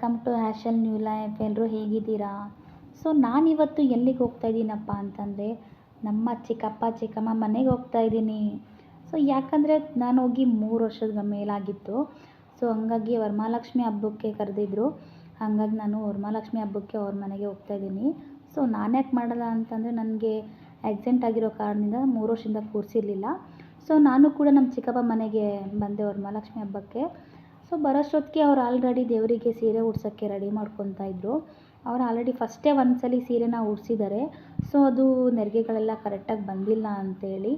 Welcome to ಹ್ಯಾಶಲ್ new life ಎಲ್ಲರೂ ಹೇಗಿದ್ದೀರಾ? ಸೊ, ನಾನಿವತ್ತು ಎಲ್ಲಿಗೆ ಹೋಗ್ತಾ ಇದ್ದೀನಪ್ಪ ಅಂತಂದರೆ, ನಮ್ಮ ಚಿಕ್ಕಪ್ಪ, ಚಿಕ್ಕಮ್ಮ ಮನೆಗೆ ಹೋಗ್ತಾ ಇದ್ದೀನಿ. ಸೊ, ಯಾಕಂದರೆ ನಾನು ಹೋಗಿ ಮೂರು ವರ್ಷದ ಮೇಲಾಗಿತ್ತು. ಸೊ, ಹಂಗಾಗಿ ವರಮಹಾಲಕ್ಷ್ಮಿ ಹಬ್ಬಕ್ಕೆ ಕರೆದಿದ್ರು. ಹಾಗಾಗಿ ನಾನು ವರಮಹಾಲಕ್ಷ್ಮಿ ಹಬ್ಬಕ್ಕೆ ಅವ್ರ ಮನೆಗೆ ಹೋಗ್ತಾ ಇದ್ದೀನಿ. ಸೊ, ನಾನು ಯಾಕೆ ಮಾಡಲ್ಲ ಅಂತಂದರೆ, ನನಗೆ ಆಕ್ಸಿಡೆಂಟ್ ಆಗಿರೋ ಕಾರಣದಿಂದ ಮೂರು ವರ್ಷದಿಂದ ಕೂರಿಸಿರ್ಲಿಲ್ಲ. ಸೊ, ನಾನು ಕೂಡ ನಮ್ಮ ಚಿಕ್ಕಪ್ಪ ಮನೆಗೆ ಬಂದೆ ವರಮಹಾಲಕ್ಷ್ಮಿ ಹಬ್ಬಕ್ಕೆ. ಸೊ ಬರೋಷ್ಟೊತ್ತಿಗೆ ಅವ್ರು ಆಲ್ರೆಡಿ ದೇವರಿಗೆ ಸೀರೆ ಉಡ್ಸೋಕ್ಕೆ ರೆಡಿ ಮಾಡ್ಕೊತಾ ಇದ್ದರು ಅವ್ರು ಆಲ್ರೆಡಿ ಫಸ್ಟೇ ಒಂದು ಸಲ ಸೀರೆನ ಉಡ್ಸಿದ್ದಾರೆ ಸೊ ಅದು ನೆರಿಗೆಗಳೆಲ್ಲ ಕರೆಕ್ಟಾಗಿ ಬಂದಿಲ್ಲ ಅಂತೇಳಿ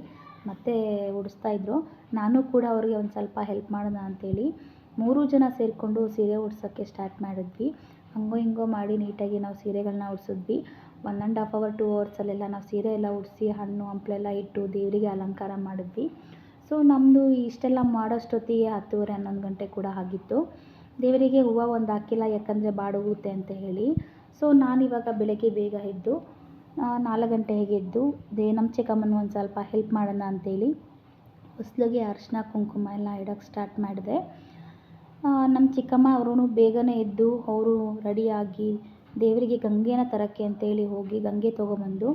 ಮತ್ತೆ ಉಡಿಸ್ತಾ ಉಡಿಸ್ತಾಯಿದ್ರು ನಾನು ಕೂಡ ಅವ್ರಿಗೆ ಒಂದು ಸ್ವಲ್ಪ ಹೆಲ್ಪ್ ಮಾಡೋಣ ಅಂತೇಳಿ ಮೂರು ಜನ ಸೇರಿಕೊಂಡು ಸೀರೆ ಉಡ್ಸೋಕ್ಕೆ ಸ್ಟಾರ್ಟ್ ಮಾಡಿದ್ವಿ. ಹಂಗೋ ಹಿಂಗೋ ಮಾಡಿ ನೀಟಾಗಿ ನಾವು ಸೀರೆಗಳನ್ನ ಉಡ್ಸಿದ್ವಿ. One and half hour two ಅವರ್ಸಲ್ಲೆಲ್ಲ ನಾವು ಸೀರೆ ಎಲ್ಲ ಉಡಿಸಿ, ಹಣ್ಣು, ಹಂಪ್ಲೆಲ್ಲ ಇಟ್ಟು ದೇವರಿಗೆ ಅಲಂಕಾರ ಮಾಡಿದ್ವಿ. ಸೊ ನಮ್ಮದು ಇಷ್ಟೆಲ್ಲ ಮಾಡೋಷ್ಟೊತ್ತಿಗೆ ಹತ್ತುವರೆ ಹನ್ನೊಂದು ಗಂಟೆ ಕೂಡ ಆಗಿತ್ತು. ದೇವರಿಗೆ ಹೂವು ಒಂದು ಹಾಕಿಲ್ಲ, ಯಾಕಂದರೆ ಬಾಡೋಗುತ್ತೆ ಅಂತ ಹೇಳಿ. ಸೊ ನಾನಿವಾಗ ಬೆಳಗ್ಗೆ ಬೇಗ ಎದ್ದು ನಾಲ್ಕು ಗಂಟೆ ಹೇಗೆ ಎದ್ದು, ದೇ, ನಮ್ಮ ಚಿಕ್ಕಮ್ಮನ ಒಂದು ಸ್ವಲ್ಪ ಹೆಲ್ಪ್ ಮಾಡೋಣ ಅಂತೇಳಿ ಹೊಸ್ಲಿಗೆ ಅರಿಶಿನ ಕುಂಕುಮ ಎಲ್ಲ ಇಡೋಕ್ಕೆ ಸ್ಟಾರ್ಟ್ ಮಾಡಿದೆ. ನಮ್ಮ ಚಿಕ್ಕಮ್ಮ ಅವರೂ ಬೇಗನೆ ಎದ್ದು, ಅವರು ರೆಡಿಯಾಗಿ ದೇವರಿಗೆ ಗಂಗೆನ ತರೋಕ್ಕೆ ಅಂತೇಳಿ ಹೋಗಿ ಗಂಗೆ ತೊಗೊಂಬಂದು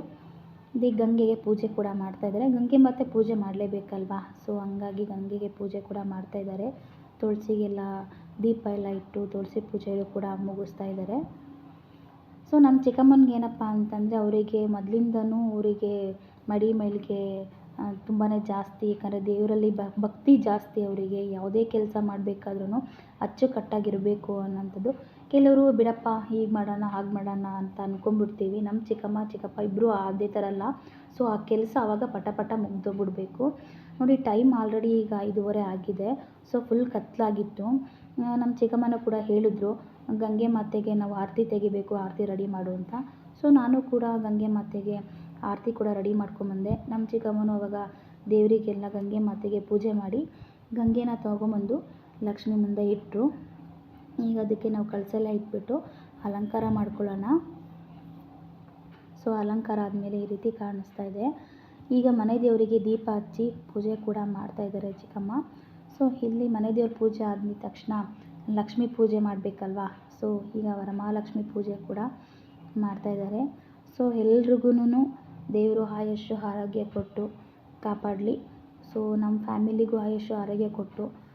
ದಿ ಗಂಗೆಗೆ ಪೂಜೆ ಕೂಡ ಮಾಡ್ತಾಯಿದ್ದಾರೆ ಗಂಗೆ ಮತ್ತೆ ಪೂಜೆ ಮಾಡಲೇಬೇಕಲ್ವಾ? ಸೊ ಹಂಗಾಗಿ ಗಂಗೆಗೆ ಪೂಜೆ ಕೂಡ ಮಾಡ್ತಾಯಿದ್ದಾರೆ ತುಳಸಿಗೆಲ್ಲ ದೀಪ ಎಲ್ಲ ಇಟ್ಟು ತುಳಸಿ ಪೂಜೆಯೂ ಕೂಡ ಮುಗಿಸ್ತಾ ಇದ್ದಾರೆ. ಸೊ ನಮ್ಮ ಚಿಕ್ಕಮ್ಮನಿಗೆ ಏನಪ್ಪ ಅಂತಂದರೆ ಅವರಿಗೆ ಮೊದಲಿಂದನೂ ಅವರಿಗೆ ಮಡಿ ಮೈಲಿಗೆ ತುಂಬಾ ಜಾಸ್ತಿ, ಯಾಕಂದರೆ ದೇವರಲ್ಲಿ ಭಕ್ತಿ ಜಾಸ್ತಿ ಅವರಿಗೆ. ಯಾವುದೇ ಕೆಲಸ ಮಾಡಬೇಕಾದ್ರೂ ಅಚ್ಚುಕಟ್ಟಾಗಿರಬೇಕು ಅನ್ನೋಂಥದ್ದು. ಕೆಲವರು, ಬಿಡಪ್ಪ, ಹೀಗೆ ಮಾಡೋಣ, ಹಾಗೆ ಮಾಡೋಣ ಅಂತ ಅಂದ್ಕೊಂಡ್ಬಿಡ್ತೀವಿ ನಮ್ಮ ಚಿಕ್ಕಮ್ಮ, ಚಿಕ್ಕಪ್ಪ ಇಬ್ಬರೂ ಅದೇ ಥರ ಅಲ್ಲ. ಸೊ, ಆ ಕೆಲಸ ಆವಾಗ ಪಟ ಪಟ ಮುಗ್ದೋಗ್ಬಿಡ್ಬೇಕು. ನೋಡಿ, ಟೈಮ್ ಆಲ್ರೆಡಿ ಈಗ ಐದೂವರೆ ಆಗಿದೆ. ಸೊ, ಫುಲ್ ಕತ್ತಲಾಗಿತ್ತು ನಮ್ಮ ಚಿಕ್ಕಮ್ಮನ ಕೂಡ ಹೇಳಿದ್ರು, ಗಂಗೆ ಮಾತೆಗೆ ನಾವು ಆರತಿ ತೆಗಿಬೇಕು, ಆರತಿ ರೆಡಿ ಮಾಡು ಅಂತ. ಸೊ, ನಾನು ಕೂಡ ಗಂಗೆ ಮಾತೆಗೆ ಆರತಿ ಕೂಡ ರೆಡಿ ಮಾಡ್ಕೊಂಬಂದೆ ನಮ್ಮ ಚಿಕ್ಕಮ್ಮನೂ ಅವಾಗ ದೇವರಿಗೆಲ್ಲ ಗಂಗೆ ಮಾತೆಗೆ ಪೂಜೆ ಮಾಡಿ ಗಂಗೆನ ತೊಗೊಂಬಂದು ಲಕ್ಷ್ಮಿ ಮುಂದೆ ಇಟ್ಟರು ಈಗ ಅದಕ್ಕೆ ನಾವು ಕಳಸೆಲ್ಲ ಇಟ್ಬಿಟ್ಟು ಅಲಂಕಾರ ಮಾಡ್ಕೊಳ್ಳೋಣ. ಸೊ, ಅಲಂಕಾರ ಆದಮೇಲೆ ಈ ರೀತಿ ಕಾಣಿಸ್ತಾ ಇದೆ. ಈಗ ಮನೆ ದೇವರಿಗೆ ದೀಪ ಹಚ್ಚಿ ಪೂಜೆ ಕೂಡ ಮಾಡ್ತಾ ಇದ್ದಾರೆ ಚಿಕ್ಕಮ್ಮ. ಸೊ, ಇಲ್ಲಿ ಮನೆ ದೇವ್ರ ಪೂಜೆ ಆದ ತಕ್ಷಣ ಲಕ್ಷ್ಮಿ ಪೂಜೆ ಮಾಡಬೇಕಲ್ವಾ? ಸೊ, ಈಗ ವರಮಹಾಲಕ್ಷ್ಮಿ ಪೂಜೆ ಕೂಡ ಮಾಡ್ತಾ ಇದ್ದಾರೆ. ಸೊ ಎಲ್ರಿಗೂ ದೇವರು ಆಯುಷ್ಯ ಆರೋಗ್ಯ ಕೊಟ್ಟು ಕಾಪಾಡಲಿ. ಸೊ, ನಮ್ಮ ಫ್ಯಾಮಿಲಿಗೂ ಆಯುಷ್ಯ ಆರೋಗ್ಯ ಕೊಟ್ಟು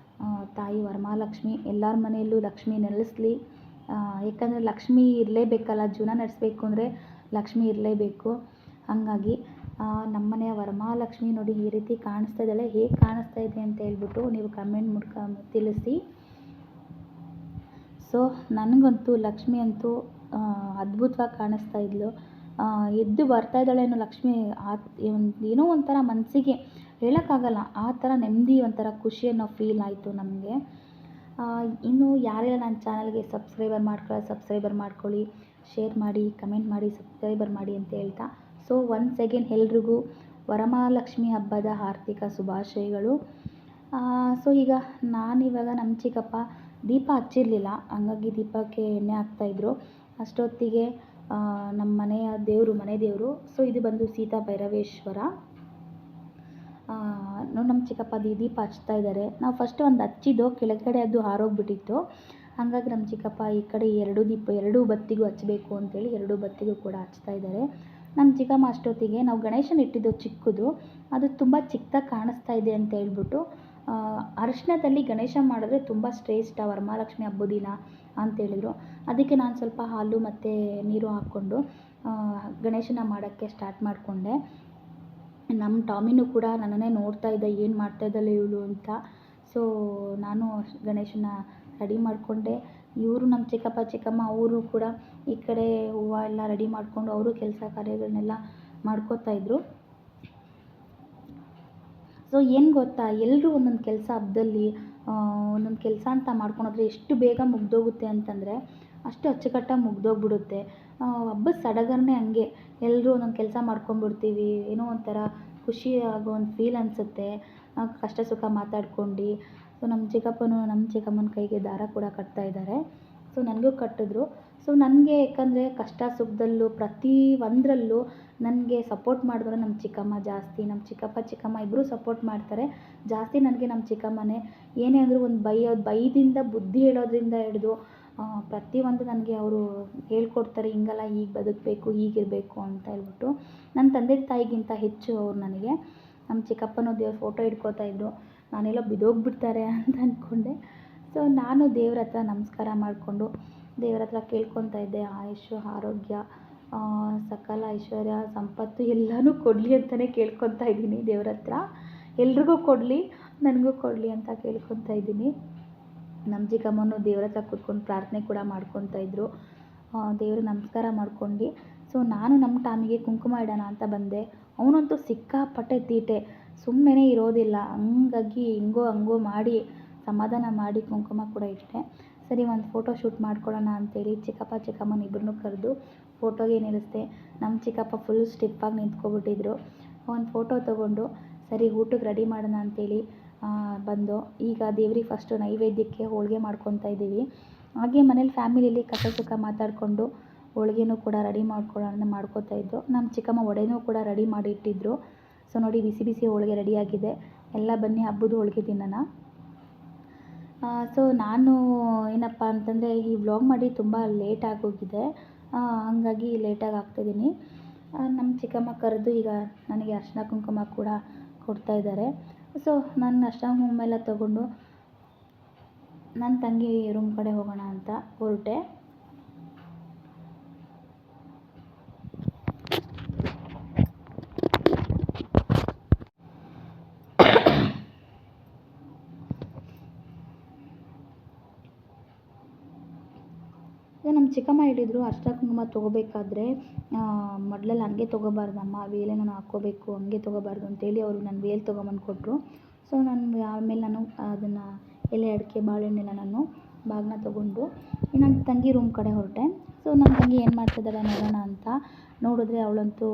ತಾಯಿ ವರಮಹಾಲಕ್ಷ್ಮಿ, ಎಲ್ಲರ ಮನೆಯಲ್ಲೂ ಲಕ್ಷ್ಮಿ ನೆಲೆಸಲಿ. ಯಾಕಂದರೆ ಲಕ್ಷ್ಮಿ ಇರಲೇಬೇಕಲ್ಲ, ಜೀವನ ನಡೆಸಬೇಕು ಅಂದರೆ ಲಕ್ಷ್ಮಿ ಇರಲೇಬೇಕು. ಹಾಗಾಗಿ ನಮ್ಮ ಮನೆಯ ವರಮಹಾಲಕ್ಷ್ಮಿ ನೋಡಿ ಈ ರೀತಿ ಕಾಣಿಸ್ತಾ ಇದ್ದಾಳೆ. ಹೇಗೆ ಕಾಣಿಸ್ತಾ ಇದೆ ಅಂತ ಹೇಳ್ಬಿಟ್ಟು ನೀವು ಕಮೆಂಟ್ ಮೂಲಕ ತಿಳಿಸಿ. ಸೊ, ನನಗಂತೂ ಲಕ್ಷ್ಮಿ ಅಂತೂ ಅದ್ಭುತವಾಗಿ ಕಾಣಿಸ್ತಾ ಇದ್ಲು. ಎದ್ದು ಬರ್ತಾ ಇದ್ದಾಳೇನೋ ಲಕ್ಷ್ಮಿ ಏನೋ ಒಂಥರ ಮನಸ್ಸಿಗೆ ಹೇಳೋಕ್ಕಾಗಲ್ಲ, ಆ ಥರ ನೆಮ್ಮದಿ ಒಂಥರ ಖುಷಿ ಅನ್ನೋ ಫೀಲ್ ಆಯಿತು ನಮಗೆ. ಇನ್ನು ಯಾರೆಲ್ಲ ನನ್ನ ಚಾನಲ್ಗೆ ಸಬ್ಸ್ಕ್ರೈಬರ್ ಮಾಡ್ಕೊಳ್ಳೋ ಸಬ್ಸ್ಕ್ರೈಬರ್ ಮಾಡ್ಕೊಳ್ಳಿ ಶೇರ್ ಮಾಡಿ ಕಮೆಂಟ್ ಮಾಡಿ ಸಬ್ಸ್ಕ್ರೈಬರ್ ಮಾಡಿ ಅಂತ ಹೇಳ್ತಾ. ಸೊ ಒನ್ಸ್ ಅಗೇನ್ ಎಲ್ರಿಗೂ ವರಮಹಾಲಕ್ಷ್ಮಿ ಹಬ್ಬದ ಆರ್ಥಿಕ ಶುಭಾಶಯಗಳು. ಸೊ ಈಗ ನಾನಿವಾಗ ನಮ್ಮ ಚಿಕ್ಕಪ್ಪ ದೀಪ ಹಚ್ಚಿರಲಿಲ್ಲ, ಹಂಗಾಗಿ ದೀಪಕ್ಕೆ ಎಣ್ಣೆ ಹಾಕ್ತಾಯಿದ್ರು ಅಷ್ಟೊತ್ತಿಗೆ ನಮ್ಮ ಮನೆಯ ದೇವರು, ಮನೆ ದೇವರು. ಸೊ ಇದು ಬಂದು ಸೀತಾ ಭೈರವೇಶ್ವರ. ನಮ್ಮ ಚಿಕ್ಕಪ್ಪ ದೀಪ ಹಚ್ತಾ ಇದ್ದಾರೆ ನಾವು ಫಸ್ಟ್ ಒಂದು ಹಚ್ಚಿದ್ದು ಕೆಳಗಡೆ ಅದು ಹಾರೋಗ್ಬಿಟ್ಟಿತ್ತು. ಹಾಗಾಗಿ ನಮ್ಮ ಚಿಕ್ಕಪ್ಪ ಈ ಕಡೆ ಎರಡು ದೀಪ, ಎರಡು ಬತ್ತಿಗೂ ಹಚ್ಚಬೇಕು ಅಂತೇಳಿ ಎರಡು ಬತ್ತಿಗೂ ಕೂಡ ಹಚ್ತಾ ಇದ್ದಾರೆ ನಮ್ಮ ಚಿಕ್ಕಮ್ಮ ಅಷ್ಟೊತ್ತಿಗೆ ನಾವು ಗಣೇಶನ ಇಟ್ಟಿದ್ದು ಚಿಕ್ಕದು, ಅದು ತುಂಬ ಚಿಕ್ಕದಾಗಿ ಕಾಣಿಸ್ತಾ ಇದೆ ಅಂತ ಹೇಳ್ಬಿಟ್ಟು ಅರಿಶಿಣದಲ್ಲಿ ಗಣೇಶ ಮಾಡಿದ್ರೆ ತುಂಬ ಶ್ರೇಷ್ಠ ವರಮಹಾಲಕ್ಷ್ಮಿ ಹಬ್ಬದ ದಿನ ಅಂತೇಳಿದರು ಅದಕ್ಕೆ ನಾನು ಸ್ವಲ್ಪ ಹಾಲು ಮತ್ತು ನೀರು ಹಾಕ್ಕೊಂಡು ಗಣೇಶನ ಮಾಡೋಕ್ಕೆ ಸ್ಟಾರ್ಟ್ ಮಾಡಿಕೊಂಡೆ. ನಮ್ಮ ಟಾಮಿನೂ ಕೂಡ ನನ್ನನ್ನೇ ನೋಡ್ತಾ ಇದ್ದ, ಏನು ಮಾಡ್ತಾ ಇದ್ದಾಳೆ ಇವಳು ಅಂತ. ಸೊ ನಾನು ಗಣೇಶನ ರೆಡಿ ಮಾಡಿಕೊಂಡೆ. ಇವರು ನಮ್ಮ ಚಿಕ್ಕಪ್ಪ, ಚಿಕ್ಕಮ್ಮ, ಅವರು ಕೂಡ ಈ ಕಡೆ ಹೂವು ಎಲ್ಲ ರೆಡಿ ಮಾಡಿಕೊಂಡು ಅವರು ಕೆಲಸ ಕಾರ್ಯಗಳನ್ನೆಲ್ಲ ಮಾಡ್ಕೋತಾ ಇದ್ದರು ಸೊ ಏನು ಗೊತ್ತಾ? ಎಲ್ಲರೂ ಒಂದೊಂದು ಕೆಲಸ ಹಬ್ಬದಲ್ಲಿ ಒಂದೊಂದು ಕೆಲಸ ಅಂತ ಮಾಡ್ಕೊಂಡೋದ್ರೆ ಎಷ್ಟು ಬೇಗ ಮುಗ್ದೋಗುತ್ತೆ ಅಂತಂದರೆ ಅಷ್ಟು ಅಚ್ಚುಕಟ್ಟಾಗಿ ಮುಗ್ದೋಗ್ಬಿಡುತ್ತೆ. ಹಬ್ಬದ ಸಡಗರನೇ ಹಂಗೆ. ಎಲ್ಲರೂ ಒಂದೊಂದು ಕೆಲಸ ಮಾಡ್ಕೊಂಡ್ಬಿಡ್ತೀವಿ. ಏನೋ ಒಂಥರ ಖುಷಿ ಆಗೋ ಒಂದು ಫೀಲ್ ಅನಿಸುತ್ತೆ. ಕಷ್ಟ ಸುಖ ಮಾತಾಡ್ಕೊಂಡು. ಸೊ ನಮ್ಮ ಚಿಕ್ಕಪ್ಪನೂ ನಮ್ಮ ಚಿಕ್ಕಮ್ಮನ ಕೈಗೆ ದಾರ ಕೂಡ ಕಟ್ತಾ ಇದ್ದಾರೆ ಸೊ ನನಗೂ ಕಟ್ಟಿದ್ರು. ಸೊ ನನಗೆ ಯಾಕಂದರೆ ಕಷ್ಟ ಸುಖದಲ್ಲೂ ಪ್ರತಿ ಒಂದರಲ್ಲೂ ನನಗೆ ಸಪೋರ್ಟ್ ಮಾಡಿದ್ರು ನಮ್ಮ ಚಿಕ್ಕಮ್ಮ ಜಾಸ್ತಿ. ನಮ್ಮ ಚಿಕ್ಕಪ್ಪ, ಚಿಕ್ಕಮ್ಮ ಇಬ್ಬರೂ ಸಪೋರ್ಟ್ ಮಾಡ್ತಾರೆ. ಜಾಸ್ತಿ ನನಗೆ ನಮ್ಮ ಚಿಕ್ಕಮ್ಮನೇ. ಏನೇ ಅಂದರೂ ಒಂದು ಬೈಯೋದು ಬೈದಿಂದ ಬುದ್ಧಿ ಹೇಳೋದ್ರಿಂದ ಹಿಡ್ದು ಪ್ರತಿಯೊಂದು ನನಗೆ ಅವರು ಹೇಳ್ಕೊಡ್ತಾರೆ, ಹಿಂಗಲ್ಲ ಹೀಗೆ ಬದುಕಬೇಕು, ಹೀಗಿರಬೇಕು ಅಂತ ಹೇಳ್ಬಿಟ್ಟು ನನ್ನ ತಂದೆ ತಾಯಿಗಿಂತ ಹೆಚ್ಚು ಅವ್ರು ನನಗೆ. ನಮ್ಮ ಚಿಕ್ಕಪ್ಪನ ದೇವ್ರ ಫೋಟೋ ಇಟ್ಕೋತಾ ಇದ್ದರು ನಾನೆಲ್ಲೋ ಬಿದ್ದೋಗ್ಬಿಡ್ತಾರೆ ಅಂತ ಅಂದ್ಕೊಂಡೆ ಸೊ ನಾನು ದೇವ್ರ ಹತ್ರ ನಮಸ್ಕಾರ ಮಾಡಿಕೊಂಡು ದೇವ್ರ ಹತ್ರ ಕೇಳ್ಕೊತಾ ಇದ್ದೆ. ಆಯುಷ್ಯು ಆರೋಗ್ಯ ಸಕಲ ಐಶ್ವರ್ಯ, ಸಂಪತ್ತು ಎಲ್ಲನೂ ಕೊಡಲಿ ಅಂತಲೇ ಕೇಳ್ಕೊತಾ ಇದ್ದೀನಿ ದೇವ್ರ ಹತ್ರ. ಎಲ್ರಿಗೂ ಕೊಡಲಿ, ನನಗೂ ಕೊಡಲಿ ಅಂತ ಕೇಳ್ಕೊತಾ ಇದ್ದೀನಿ. ನಮ್ಮ ಚಿಕ್ಕಮ್ಮನೂ ದೇವ್ರ ಹತ್ರ ಕೂತ್ಕೊಂಡು ಪ್ರಾರ್ಥನೆ ಕೂಡ ಮಾಡ್ಕೊತಾ ಇದ್ದರು ದೇವ್ರಿಗೆ ನಮಸ್ಕಾರ ಮಾಡ್ಕೊಂಡು ಸೊ ನಾನು ನಮ್ಮ ಟಾಮಿಗೆ ಕುಂಕುಮ ಇಡೋಣ ಅಂತ ಬಂದೆ. ಅವನಂತೂ ಸಿಕ್ಕಾಪಟ್ಟೆ ತೀಟೆ. ಸುಮ್ಮನೆ ಇರೋದಿಲ್ಲ. ಹಂಗಾಗಿ ಹಿಂಗೋ ಹಂಗೋ ಮಾಡಿ, ಸಮಾಧಾನ ಮಾಡಿ ಕುಂಕುಮ ಕೂಡ ಇಟ್ಟೆ. ಸರಿ, ಒಂದು ಫೋಟೋ ಶೂಟ್ ಮಾಡ್ಕೊಳ್ಳೋಣ ಅಂತೇಳಿ ಚಿಕ್ಕಪ್ಪ, ಚಿಕ್ಕಮ್ಮನ ಇಬ್ಬರನ್ನೂ ಕರೆದು ಫೋಟೋಗೆ ನಿಲ್ಲಿಸ್ದೆ. ನಮ್ಮ ಚಿಕ್ಕಪ್ಪ ಫುಲ್ ಸ್ಟಿಪ್ಪಾಗಿ ನಿಂತ್ಕೊಬಿಟ್ಟಿದ್ರು. ಒಂದು ಫೋಟೋ ತೊಗೊಂಡು, ಸರಿ ಊಟಕ್ಕೆ ರೆಡಿ ಮಾಡೋಣ ಅಂತೇಳಿ ಬಂದು ಈಗ ದೇವ್ರಿಗೆ ಫಸ್ಟು ನೈವೇದ್ಯಕ್ಕೆ ಹೋಳಿಗೆ ಮಾಡ್ಕೊತಾ ಇದ್ದೀವಿ. ಹಾಗೆ ಮನೇಲಿ ಫ್ಯಾಮಿಲಿಯಲ್ಲಿ ಕಸ ಸುಖ ಮಾತಾಡಿಕೊಂಡು ಹೋಳ್ಗೆನೂ ಕೂಡ ರೆಡಿ ಮಾಡ್ಕೊಳ್ಳೋಣ ಮಾಡ್ಕೊತಾ ಇದ್ದರು ನಮ್ಮ ಚಿಕ್ಕಮ್ಮ ವಡೆನೂ ಕೂಡ ರೆಡಿ ಮಾಡಿ ಇಟ್ಟಿದ್ದರು ಸೊ ನೋಡಿ ಬಿಸಿ ಬಿಸಿ ಹೋಳಿಗೆ ರೆಡಿಯಾಗಿದೆ ಎಲ್ಲ ಬನ್ನಿ, ಹಬ್ಬದ ಹೋಳಿಗೆ ತಿನ್ನೋಣ. ಸೊ ನಾನು ಏನಪ್ಪ ಅಂತಂದರೆ ಈ ವ್ಲಾಗ್ ಮಾಡಿ ತುಂಬ ಲೇಟ್ ಆಗೋಗಿದೆ. ಹಾಗಾಗಿ ಲೇಟಾಗಿ ಹಾಕ್ತಿದ್ದೀನಿ ನಮ್ಮ ಚಿಕ್ಕಮ್ಮ ಕರೆದು ಈಗ ನನಗೆ ಅರಿಶಿನ ಕುಂಕುಮ ಕೂಡ ಕೊಡ್ತಾ ಇದ್ದಾರೆ. ಸೊ ನಾನು ಅಷ್ಟಾಂಗ ಕುಂಕುಮ ಎಲ್ಲ ತೊಗೊಂಡು ನನ್ನ ತಂಗಿ ರೂಮ್ ಕಡೆ ಹೋಗೋಣ ಅಂತ ಹೊರಟೆ. ನಮ್ಮ ಚಿಕ್ಕಮ್ಮ ಹೇಳಿದರು ಅರಿಶಿನ ಕುಂಕುಮ ತೊಗೋಬೇಕಾದ್ರೆ ಮೊದಲೆಲ್ಲ ಹಂಗೆ ತೊಗೋಬಾರ್ದಮ್ಮ ನಾನು ಹಾಕ್ಕೋಬೇಕು, ಹಂಗೆ ತೊಗೋಬಾರ್ದು ಅಂತೇಳಿ ಅವರು ನನ್ನ ವೇಲ್ ತೊಗೊಂಬಂದು ಕೊಟ್ಟರು ಸೊ ನಾನು ಆಮೇಲೆ ನಾನು ಅದನ್ನು ಎಲೆ, ಅಡಿಕೆ, ಬಾಳೆಹಣ್ಣೆಲ್ಲ ನಾನು ಬಾಗಿನ ತೊಗೊಂಡು ನನ್ನ ತಂಗಿ ರೂಮ್ ಕಡೆ ಹೊರಟೆ. ಸೊ ನನ್ನ ತಂಗಿ ಏನು ಮಾಡ್ತಿದ್ದಾಳೆ ನೋಡೋಣ ಅಂತ ನೋಡಿದ್ರೆ ಅವಳಂತೂ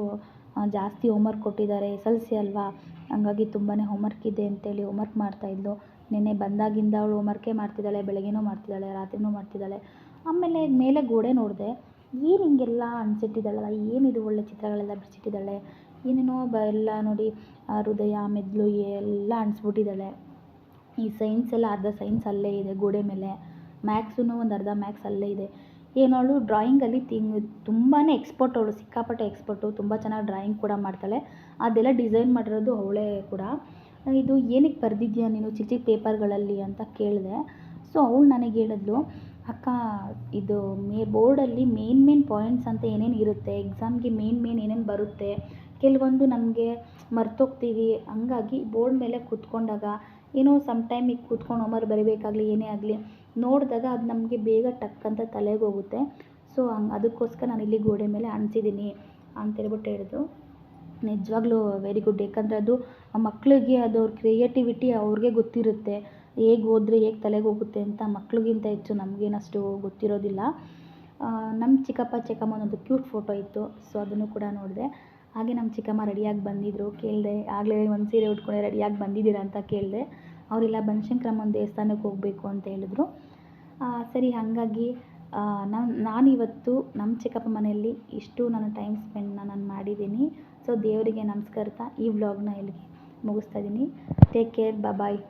ಜಾಸ್ತಿ ಹೋಮ್ವರ್ಕ್ ಕೊಟ್ಟಿದ್ದಾರೆ. ಎಸ್ ಎಲ್ ಸಿ ಅಲ್ವಾ? ಹಂಗಾಗಿ ತುಂಬಾ ಹೋಮ್ವರ್ಕ್ ಇದೆ ಅಂತೇಳಿ ಹೋಮ್ವರ್ಕ್ ಮಾಡ್ತಾಯಿದ್ಲು ನಿನ್ನೆ ಬಂದಾಗಿಂದ ಅವಳು ಹೋಮ್ವರ್ಕೇ ಮಾಡ್ತಿದ್ದಾಳೆ, ಬೆಳಗ್ಗೆನೂ ಮಾಡ್ತಿದ್ದಾಳೆ, ರಾತ್ರಿನೂ ಮಾಡ್ತಿದ್ದಾಳೆ. ಆಮೇಲೆ ಮೇಲೆ ಗೋಡೆ ನೋಡಿದೆ. ಏನು ಹಿಂಗೆಲ್ಲ ಅಂಟಿಸಿಟ್ಟಿದ್ದಾಳಲ್ಲ ಏನಿದು ಒಳ್ಳೆ ಚಿತ್ರಗಳೆಲ್ಲ ಬಿಡಿಸಿಟ್ಟಿದ್ದಾಳೆ? ಏನೇನೋ ಬ ಎಲ್ಲ ನೋಡಿ ಹೃದಯ, ಮೆದುಳು ಎಲ್ಲ ಅಂಟಿಸ್ಬಿಟ್ಟಿದ್ದಾಳೆ ಈ ಸೈನ್ಸ್ ಎಲ್ಲ ಅರ್ಧ ಸೈನ್ಸ್ ಅಲ್ಲೇ ಇದೆ ಗೋಡೆ ಮೇಲೆ. ಮ್ಯಾಕ್ಸೂ ಒಂದು ಅರ್ಧ ಮ್ಯಾಕ್ಸ್ ಅಲ್ಲೇ ಇದೆ. ಏನು ಅವಳು ಡ್ರಾಯಿಂಗಲ್ಲಿ ತಿಂಗ್ ತುಂಬಾ ಎಕ್ಸ್ಪರ್ಟ್ ಅವಳು, ಸಿಕ್ಕಾಪಟ್ಟೆ ಎಕ್ಸ್ಪರ್ಟು ತುಂಬ ಚೆನ್ನಾಗಿ ಡ್ರಾಯಿಂಗ್ ಕೂಡ ಮಾಡ್ತಾಳೆ. ಅದೆಲ್ಲ ಡಿಸೈನ್ ಮಾಡಿರೋದು ಅವಳೇ ಕೂಡ. ಇದು ಏನಕ್ಕೆ ಬರೆದಿದ್ಯಾ ನೀನು ಚಿಕ್ಕ ಚಿಕ್ಕ ಪೇಪರ್ಗಳಲ್ಲಿ ಅಂತ ಕೇಳಿದೆ. ಸೊ ಅವಳು ನನಗೆ ಹೇಳಿದ್ಲು ಅಕ್ಕ, ಇದು ಮೇ, ಬೋರ್ಡಲ್ಲಿ ಮೇನ್ ಮೇನ್ ಪಾಯಿಂಟ್ಸ್ ಅಂತ ಏನೇನು ಇರುತ್ತೆ, ಎಕ್ಸಾಮ್ಗೆ ಮೇನ್ ಮೇನ್ ಏನೇನು ಬರುತ್ತೆ, ಕೆಲವೊಂದು ನಮಗೆ ಮರ್ತೋಗ್ತೀವಿ. ಹಂಗಾಗಿ ಬೋರ್ಡ್ ಮೇಲೆ ಕೂತ್ಕೊಂಡಾಗ ಏನೋ ಸಮ್ ಟೈಮ್ ಕೂತ್ಕೊಂಡು ಹೋಮ್ವರ್ಕ್ ಬರಿಬೇಕಾಗಲಿ, ಏನೇ ಆಗಲಿ, ನೋಡಿದಾಗ ಅದು ನಮಗೆ ಬೇಗ ಟಕ್ ಅಂತ ತಲೆಗೆ ಹೋಗುತ್ತೆ. ಸೊ ಹಂಗೆ, ಅದಕ್ಕೋಸ್ಕರ ನಾನು ಇಲ್ಲಿ ಗೋಡೆ ಮೇಲೆ ಅಂಟಿಸಿದ್ದೀನಿ ಅಂತೇಳ್ಬಿಟ್ಟು ಹೇಳಿದ್ರು ನಿಜವಾಗ್ಲೂ ವೆರಿ ಗುಡ್ ಯಾಕಂದರೆ ಅದು ಮಕ್ಕಳಿಗೆ ಅದು ಅವ್ರ ಕ್ರಿಯೇಟಿವಿಟಿ ಅವ್ರಿಗೆ ಗೊತ್ತಿರುತ್ತೆ. ಹೇಗೆ ಓದಿದ್ರೆ ಹೇಗೆ ತಲೆಗೆ ಹೋಗುತ್ತೆ ಅಂತ ಮಕ್ಳಿಗಿಂತ ಹೆಚ್ಚು ನಮ್ಗೇನು ಅಷ್ಟು ಗೊತ್ತಿರೋದಿಲ್ಲ. ನಮ್ಮ ಚಿಕ್ಕಪ್ಪ ಚಿಕ್ಕಮ್ಮನೊಂದು ಕ್ಯೂಟ್ ಫೋಟೋ ಇತ್ತು, ಸೊ ಅದನ್ನು ಕೂಡ ನೋಡಿದೆ. ಹಾಗೆ ನಮ್ಮ ಚಿಕ್ಕಮ್ಮ ರೆಡಿಯಾಗಿ ಬಂದಿದ್ದರು ಕೇಳಿದೆ, ಆಗಲೇ ಒಂದು ಸೀರೆ ಉಟ್ಕೊಂಡೆ, ರೆಡಿಯಾಗಿ ಬಂದಿದ್ದೀರಾ ಅಂತ ಕೇಳಿದೆ. ಅವರೆಲ್ಲ ಬನಶಂಕರಮ್ಮನ ದೇವಸ್ಥಾನಕ್ಕೆ ಹೋಗಬೇಕು ಅಂತ ಹೇಳಿದ್ರು. ಸರಿ, ಹಾಗಾಗಿ ನಾನು, ನಾನಿವತ್ತು ನಮ್ಮ ಚಿಕ್ಕಪ್ಪ ಮನೆಯಲ್ಲಿ ಇಷ್ಟು ನಾನು ಟೈಮ್ ಸ್ಪೆಂಡ್ನ ನಾನು ಮಾಡಿದ್ದೀನಿ. ಸೊ ದೇವರಿಗೆ ನಮಸ್ಕರಿಸ್ತಾ ಈ ವ್ಲಾಗ್ನ ಇಲ್ಲಿಗೆ ಮುಗಿಸ್ತಾ ಇದ್ದೀನಿ ಟೇಕ್ ಕೇರ್, ಬಾಯ್.